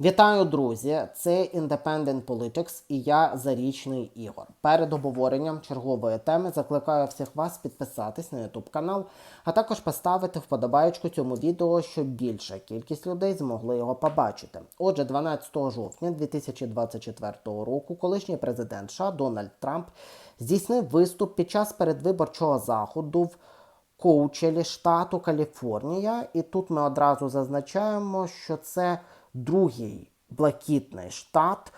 Вітаю, друзі! Це Independent Politics і я Зарічний Ігор. Перед обговоренням чергової теми закликаю всіх вас підписатись на YouTube канал, а також поставити вподобайку цьому відео, щоб більша кількість людей змогли його побачити. Отже, 12 жовтня 2024 року колишній президент США Дональд Трамп здійснив виступ під час передвиборчого заходу в Коучелі штату Каліфорнія. І тут ми одразу зазначаємо, що це другий блакитний штат,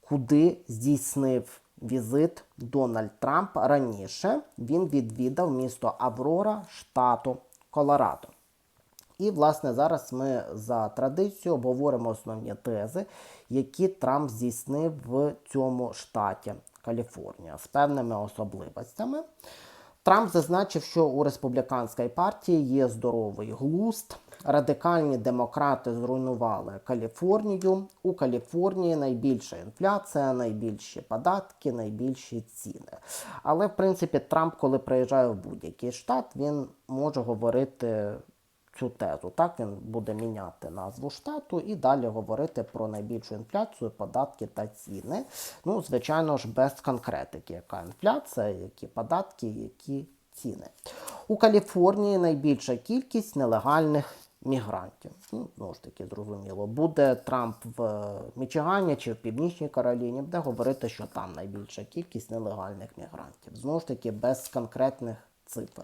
куди здійснив візит Дональд Трамп. Раніше він відвідав місто Аврора штату Колорадо. І, власне, зараз ми за традицією обговоримо основні тези, які Трамп здійснив в цьому штаті Каліфорнія з певними особливостями. Трамп зазначив, що у республіканській партії є здоровий глузд. Радикальні демократи зруйнували Каліфорнію. У Каліфорнії найбільша інфляція, найбільші податки, найбільші ціни. Але в принципі Трамп, коли приїжджає в будь-який штат, він може говорити цю тезу. Так він буде міняти назву штату і далі говорити про найбільшу інфляцію, податки та ціни. Ну, звичайно ж, без конкретики, яка інфляція, які податки, які ціни. У Каліфорнії найбільша кількість нелегальних мігрантів. Ну, знову ж таки, зрозуміло, буде Трамп в Мічигані чи в Північній Кароліні, буде говорити, що там найбільша кількість нелегальних мігрантів. Знову ж таки, без конкретних цифр.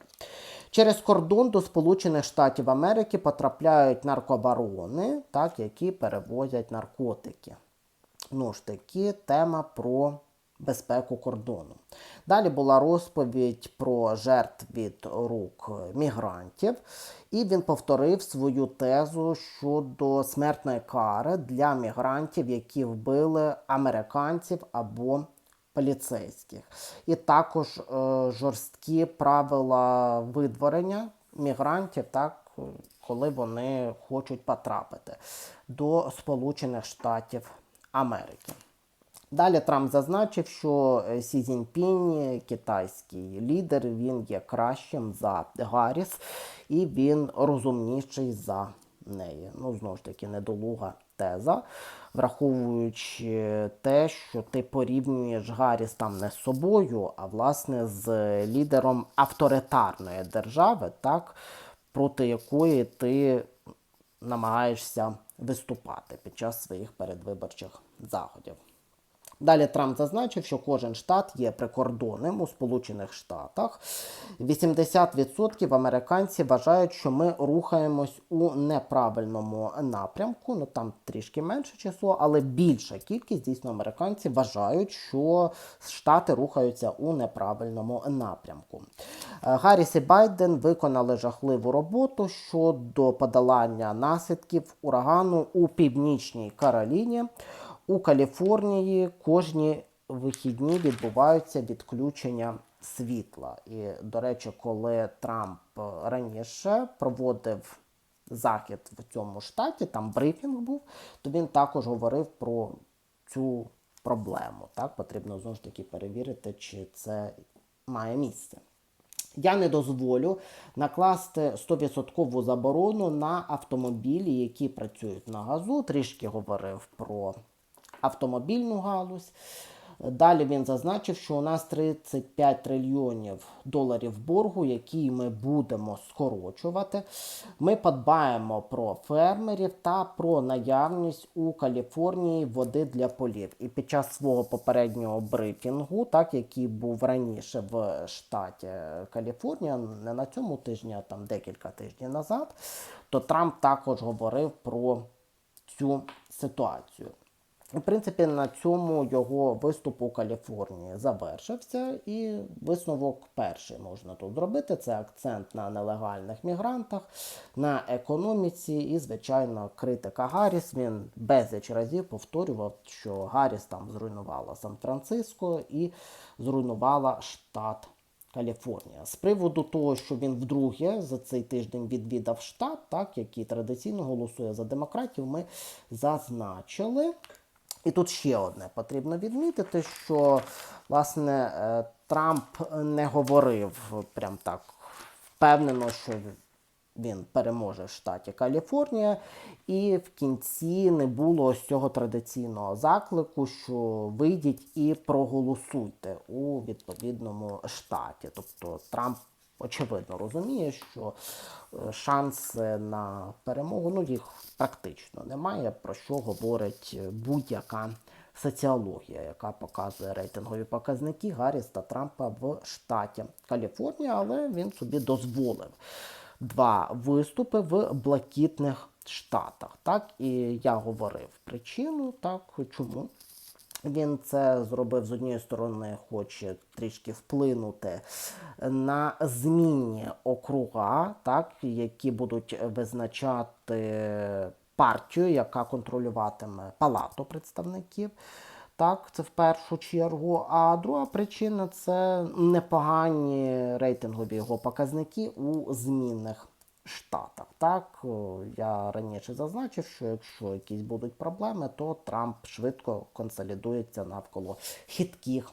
Через кордон до Сполучених Штатів Америки потрапляють наркобарони, так, які перевозять наркотики. Ну ж таки, тема про безпеку кордону. Далі була розповідь про жертв від рук мігрантів, і він повторив свою тезу щодо смертної кари для мігрантів, які вбили американців або поліцейських. І також е, жорсткі правила видворення мігрантів, так, коли вони хочуть потрапити до Сполучених Штатів Америки. Далі Трамп зазначив, що Сі Цзіньпінь, китайський лідер, він є кращим за Гарріс, і він розумніший за неї. Ну, знову ж таки, недолуга теза, враховуючи те, що ти порівнюєш Гарріс там не з собою, а власне з лідером авторитарної держави, так, проти якої ти намагаєшся виступати під час своїх передвиборчих заходів. Далі Трамп зазначив, що кожен штат є прикордонним у Сполучених Штатах. 80% американців вважають, що ми рухаємось у неправильному напрямку. Ну там трішки менше число, але більша кількість дійсно американців вважають, що штати рухаються у неправильному напрямку. Е, Гарріс і Байден виконали жахливу роботу щодо подолання наслідків урагану у північній Кароліні. У Каліфорнії кожні вихідні відбуваються відключення світла. І, до речі, коли Трамп раніше проводив захід в цьому штаті, там брифінг був, то він також говорив про цю проблему. Так, потрібно знову ж таки перевірити, чи це має місце. Я не дозволю накласти 100% заборону на автомобілі, які працюють на газу. Трішки говорив про автомобільну галузь. Далі він зазначив, що у нас 35 трильйонів доларів боргу, які ми будемо скорочувати. Ми подбаємо про фермерів та про наявність у Каліфорнії води для полів. І під час свого попереднього брифінгу, так який був раніше в штаті Каліфорнія, не на цьому тижні, а там декілька тижнів назад, то Трамп також говорив про цю ситуацію. В принципі, на цьому його виступ у Каліфорнії завершився, і висновок перший можна тут зробити. Це акцент на нелегальних мігрантах, на економіці і, звичайно, критика Гарріс. Він безліч разів повторював, що Гарріс там зруйнувала Сан-Франциско і зруйнувала штат. Каліфорнія. З приводу того, що він вдруге за цей тиждень відвідав штат, так, який традиційно голосує за демократів, ми зазначили. І тут ще одне потрібно відмітити, що власне Трамп не говорив прям так впевнено, що він переможе в штаті Каліфорнія, і в кінці не було ось цього традиційного заклику, що вийдіть і проголосуйте у відповідному штаті. Тобто Трамп очевидно розуміє, що е, шанси на перемогу ну їх практично немає, про що говорить е, будь-яка соціологія, яка показує рейтингові показники Гарріс та Трампа в штаті Каліфорнія, але він собі дозволив два виступи в блакитних штатах. Так, і я говорив причину, так чому. Він це зробив з однієї сторони, хоче трішки вплинути на змінні округа, так, які будуть визначати партію, яка контролюватиме палату представників. Так, це в першу чергу. А друга причина це непогані рейтингові його показники у змінних штатах. Так, я раніше зазначив, що якщо якісь будуть проблеми, то Трамп швидко консолідується навколо хитких